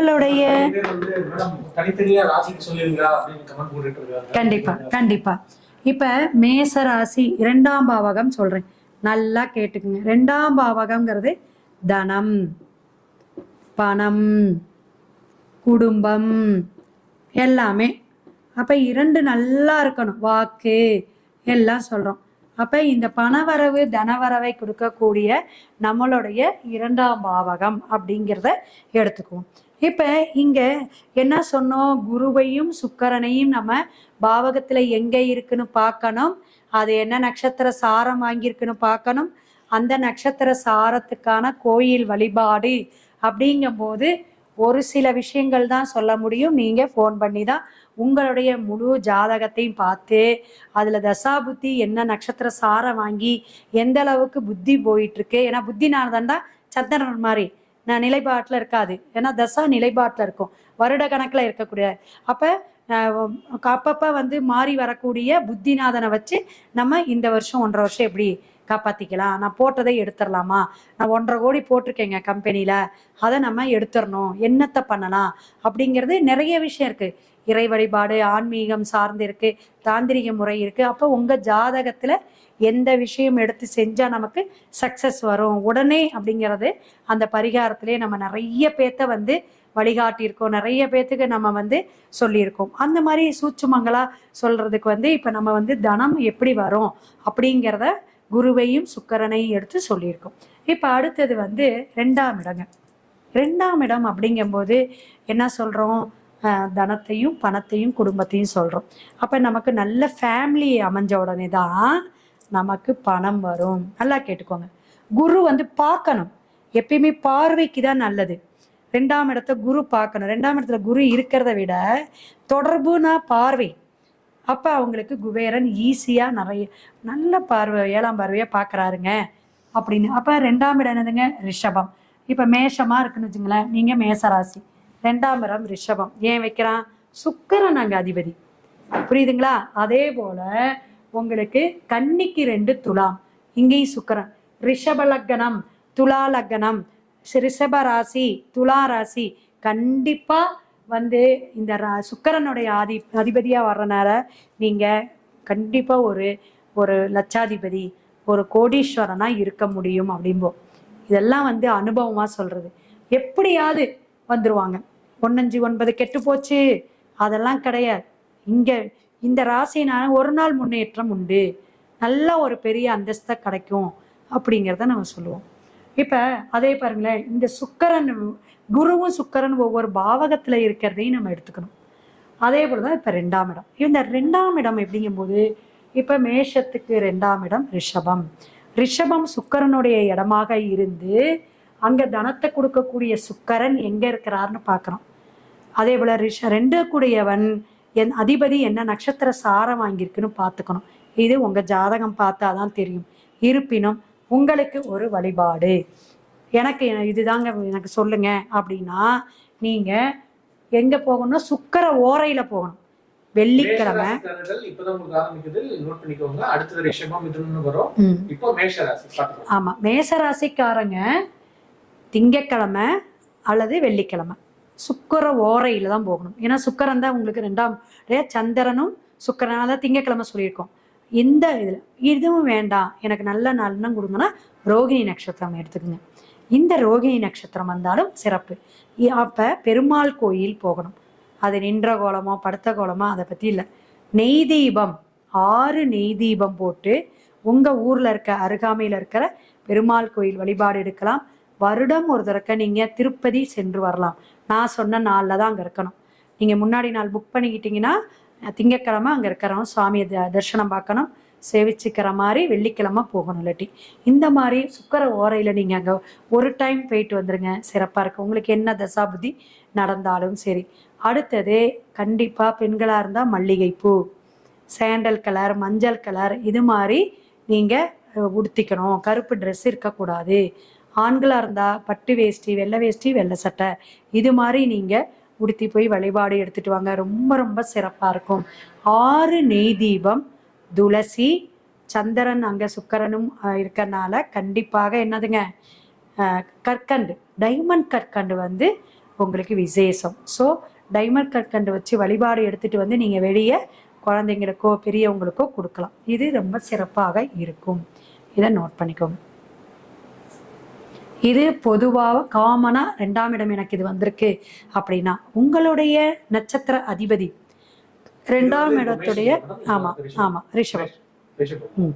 இருக்காங்க. கண்டிப்பா கண்டிப்பா. இப்ப மேச ராசி இரண்டாம் பாவகம் சொல்றேன். நல்லா கேட்டுக்குங்க. ரெண்டாம் பாவகம்ங்கிறது தனம் பணம் குடும்பம் எல்லாமே. அப்ப இரண்டு நல்லா இருக்கணும். வாக்கு எல்லாம் சொல்றோம். அப்ப இந்த பணவரவு தனவரவை கொடுக்கக்கூடிய நம்மளுடைய இரண்டாம் பாவகம் அப்படிங்கிறத எடுத்துக்குவோம். இப்போ இங்கே என்ன சொன்னோம்? குருவையும் சுக்கரனையும் நம்ம பாவகத்தில் எங்கே இருக்குன்னு பார்க்கணும். அது என்ன நட்சத்திர சாரம் வாங்கியிருக்குன்னு பார்க்கணும். அந்த நட்சத்திர சாரத்துக்கான கோயில் வழிபாடு அப்படிங்கும்போது ஒரு சில விஷயங்கள் தான் சொல்ல முடியும். நீங்கள் ஃபோன் பண்ணி தான் உங்களுடைய முழு ஜாதகத்தையும் பார்த்து அதுல தசாபுத்தி என்ன நட்சத்திர சாரம் வாங்கி எந்த அளவுக்கு புத்தி போயிட்டுருக்கு ஏன்னா புத்தி தான் சந்திரன் மாதிரி நிலைப்பாட்டில் இருக்காது. ஏன்னா தசா நிலைப்பாட்டில் இருக்கும். வருட கணக்கில் இருக்கக்கூடிய. அப்போ அப்பப்போ வந்து மாறி வரக்கூடிய புத்திநாதனை வச்சு நம்ம இந்த வருஷம் ஒன்றரை வருஷம் எப்படி காப்பாற்றிக்கலாம் நான் போட்டதை எடுத்துடலாமா நான் ஒன்றரை கோடி போட்டிருக்கேங்க கம்பெனியில் அதை நம்ம எடுத்துடணும் என்னத்தை பண்ணலாம்? அப்படிங்கிறது நிறைய விஷயம் இருக்குது இறை வழிபாடு ஆன்மீகம் சார்ந்து இருக்கு. தாந்திரிக முறை இருக்கு. அப்போ உங்க ஜாதகத்துல எந்த விஷயம் எடுத்து செஞ்சா நமக்கு சக்சஸ் வரும்? உடனே அப்படிங்கிறது அந்த பரிகாரத்திலே நம்ம நிறைய பேத்த வந்து வழிகாட்டியிருக்கோம். நிறைய பேத்துக்கு நம்ம வந்து சொல்லியிருக்கோம். அந்த மாதிரி சூட்சுமங்களாக சொல்றதுக்கு வந்து இப்ப நம்ம வந்து தனம் எப்படி வரும்? அப்படிங்கிறத குருவையும் சுக்கரனையும் எடுத்து சொல்லியிருக்கோம். இப்போ அடுத்தது வந்து ரெண்டாம் இடங்க. ரெண்டாம் இடம் அப்படிங்கும்போது என்ன சொல்கிறோம் தனத்தையும் பணத்தையும் குடும்பத்தையும் சொல்கிறோம் அப்போ நமக்கு நல்ல ஃபேமிலி அமைஞ்ச உடனே தான் நமக்கு பணம் வரும். நல்லா கேட்டுக்கோங்க. குரு வந்து பார்க்கணும். எப்பயுமே பார்வைக்கு தான் நல்லது. ரெண்டாம் இடத்த குரு பார்க்கணும். ரெண்டாம் இடத்துல குரு இருக்கிறத விட தொடர்புனா பார்வை. அப்போ அவங்களுக்கு குபேரன் ஈஸியாக நிறைய நல்ல பார்வை ஏழாம் பார்வையாக பார்க்குறாருங்க அப்படின்னு. அப்போ ரெண்டாம் இடம் என்னதுங்க? ரிஷபம். இப்போ மேஷமாக இருக்குன்னு வச்சுங்களேன் நீங்கள் மேசராசி. ரெண்டாம் இடம் ரிஷபம். ஏன் வைக்கிறான்? சுக்கரன் அங்கே அதிபதி. புரியுதுங்களா? அதே போல உங்களுக்கு கன்னிக்கு ரெண்டு துலாம் இங்கேயும் சுக்கரன். ரிஷப லக்னம் துலா லக்னம். ரிஷப ராசி துலா ராசி. கண்டிப்பாக வந்து இந்த ரா- ஆதி அதிபதியாக வர்றனால நீங்கள் கண்டிப்பாக ஒரு ஒரு லட்சாதிபதி ஒரு கோடீஸ்வரனாக இருக்க முடியும் அப்படிம்போம் இதெல்லாம் வந்து அனுபவமாக சொல்கிறது எப்படியாவது வந்துருவாங்க. ஒன்னஞ்சு ஒன்பது கெட்டு போச்சு. அதெல்லாம் கிடையாது. இங்கே இந்த ராசினால ஒரு நாள் முன்னேற்றம் உண்டு. நல்ல ஒரு பெரிய அந்தஸ்தை கிடைக்கும் அப்படிங்கிறத நம்ம சொல்லுவோம். இப்போ அதே பாருங்களேன் இந்த சுக்கரன் குருவும் சுக்கரன் ஒவ்வொரு பாவகத்தில் இருக்கிறதையும் நம்ம எடுத்துக்கணும். அதே போலதான் இப்போ ரெண்டாம் இடம். இந்த ரெண்டாம் இடம் எப்படிங்கும்போது இப்போ மேஷத்துக்கு ரெண்டாம் இடம் ரிஷபம். ரிஷபம் சுக்கரனுடைய இடமாக இருந்து அங்கே தனத்தை கொடுக்கக்கூடிய சுக்கரன் எங்கே இருக்கிறார்னு பார்க்குறோம் அதே போல ரிஷ ரெண்டு கூடியவன் என் அதிபதி என்ன நட்சத்திர சாரம் வாங்கியிருக்குன்னு பார்த்துக்கணும். இது உங்கள் ஜாதகம் பார்த்தா தான் தெரியும். இருப்பினும் உங்களுக்கு ஒரு வழிபாடு. எனக்கு இதுதாங்க எனக்கு சொல்லுங்க அப்படின்னா நீங்க எங்க போகணும்னா சுக்கர ஓரையில போகணும். வெள்ளிக்கிழமை. ஆமா. மேசராசிக்காரங்க திங்கக்கிழமை அல்லது வெள்ளிக்கிழமை. சுக்கர ஓரையில தான் போகணும். ஏன்னா சுக்கரன் தான் உங்களுக்கு ரெண்டாம் சந்திரனும் சுக்கரனால தான் திங்கக்கிழமை சொல்லியிருக்கோம். இந்த இதில் இதுவும் வேண்டாம் எனக்கு நல்ல நாள்னா கொடுங்கன்னா ரோகிணி நட்சத்திரம் எடுத்துக்கோங்க. இந்த ரோகிணி நட்சத்திரம் வந்தாலும் சிறப்பு. அப்போ பெருமாள் கோயில் போகணும். அது நின்ற கோலமோ படுத்த கோலமோ அதை பற்றி இல்லை. நெய் தீபம் ஆறு நெய் தீபம் போட்டு உங்கள் ஊரில் இருக்க அருகாமையில் இருக்கிற பெருமாள் கோயில் வழிபாடு எடுக்கலாம். வருடம் ஒரு தடக்க நீங்கள் திருப்பதி சென்று வரலாம். நான் சொன்ன நாளில் தான் அங்கே இருக்கணும். நீங்கள் முன்னாடி நாள் புக் பண்ணிக்கிட்டீங்கன்னா திங்கக்கிழமை திங்கட்கிழமை அங்க இருக்கிறோம் சுவாமியை த- தரிசனம் பார்க்கணும். சேவிச்சுக்கிற மாதிரி வெள்ளிக்கிழமை போகணும் இல்லாட்டி. இந்த மாதிரி சுக்கர ஓரையில் நீங்கள் அங்கே ஒரு டைம் போயிட்டு வந்துருங்க. சிறப்பாக இருக்கும் உங்களுக்கு என்ன தசாபுதி நடந்தாலும் சரி. அடுத்தது கண்டிப்பாக பெண்களாக இருந்தால் மல்லிகைப்பூ. சாண்டல் கலர் மஞ்சள் கலர் இது மாதிரி நீங்கள் உடுத்திக்கணும். கருப்பு ட்ரெஸ் இருக்கக்கூடாது. ஆண்களாக இருந்தால் பட்டு வேஷ்டி வெள்ளை வேஷ்டி வெள்ளை சட்டை. இது மாதிரி நீங்கள் உடுத்தி போய் வழிபாடு எடுத்துட்டு வாங்க. ரொம்ப ரொம்ப சிறப்பாக இருக்கும். ஆறு நெய் தீபம் துளசி சந்திரன் அங்கே சுக்கரனும் இருக்கனால இருக்கறனால கண்டிப்பாக என்னதுங்க? கற்கண்டு டைமண்ட் கற்கண்டு வந்து உங்களுக்கு விசேஷம். ஸோ டைமண்ட் கற்கண்டு வச்சு வழிபாடு எடுத்துட்டு வந்து நீங்கள் வெளியே குழந்தைங்களுக்கோ பெரியவங்களுக்கோ கொடுக்கலாம். இது ரொம்ப சிறப்பாக இருக்கும். இதை நோட் பண்ணிக்கோங்க. இது பொதுவாக காமனாக ரெண்டாம் இடம் எனக்கு இது வந்திருக்கு அப்படின்னா உங்களுடைய நட்சத்திர அதிபதி ரெண்டாம் இடத்துடைய ஆமாம் ஆமாம் ரிஷபம். ம்